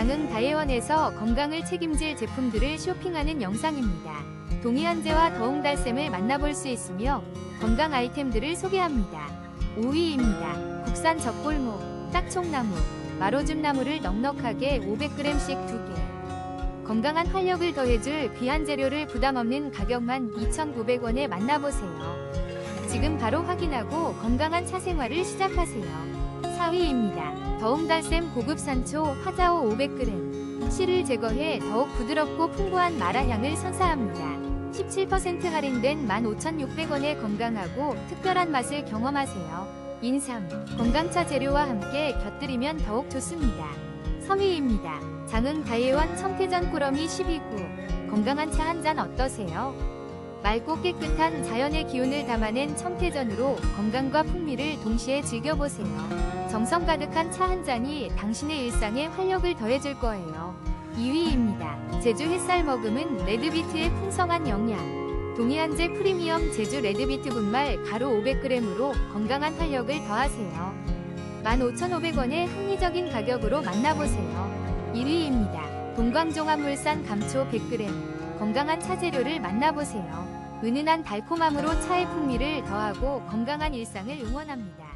장흥 다예원에서 건강을 책임질 제품들을 쇼핑하는 영상입니다. 동해안제와 더웅달샘을 만나볼 수 있으며 건강 아이템들을 소개합니다. 5위입니다. 국산 적골목, 딱총나무, 마로즘나무를 넉넉하게 500g씩 2개. 건강한 활력을 더해줄 귀한 재료를 부담 없는 가격만 2,900원에 만나보세요. 지금 바로 확인하고 건강한 차 생활을 시작하세요. 4위입니다. 더움달샘 고급 산초 화자오 500g. 씨를 제거해 더욱 부드럽고 풍부한 마라향을 선사합니다. 17% 할인된 15,600원에 건강하고 특별한 맛을 경험하세요. 인삼, 건강차 재료와 함께 곁들이면 더욱 좋습니다. 3위입니다. 장흥 다예원 청태전 꾸러미 12구. 건강한 차 한 잔 어떠세요? 맑고 깨끗한 자연의 기운을 담아낸 청태전으로 건강과 풍미를 동시에 즐겨보세요. 정성 가득한 차 한 잔이 당신의 일상에 활력을 더해줄 거예요. 2위입니다. 제주 햇살 머금은 레드비트의 풍성한 영양. 동해안제 프리미엄 제주 레드비트 분말 가루 500g으로 건강한 활력을 더하세요. 15,500원의 합리적인 가격으로 만나보세요. 1위입니다. 동광종합물산 감초 100g. 건강한 차재료를 만나보세요. 은은한 달콤함으로 차의 풍미를 더하고 건강한 일상을 응원합니다.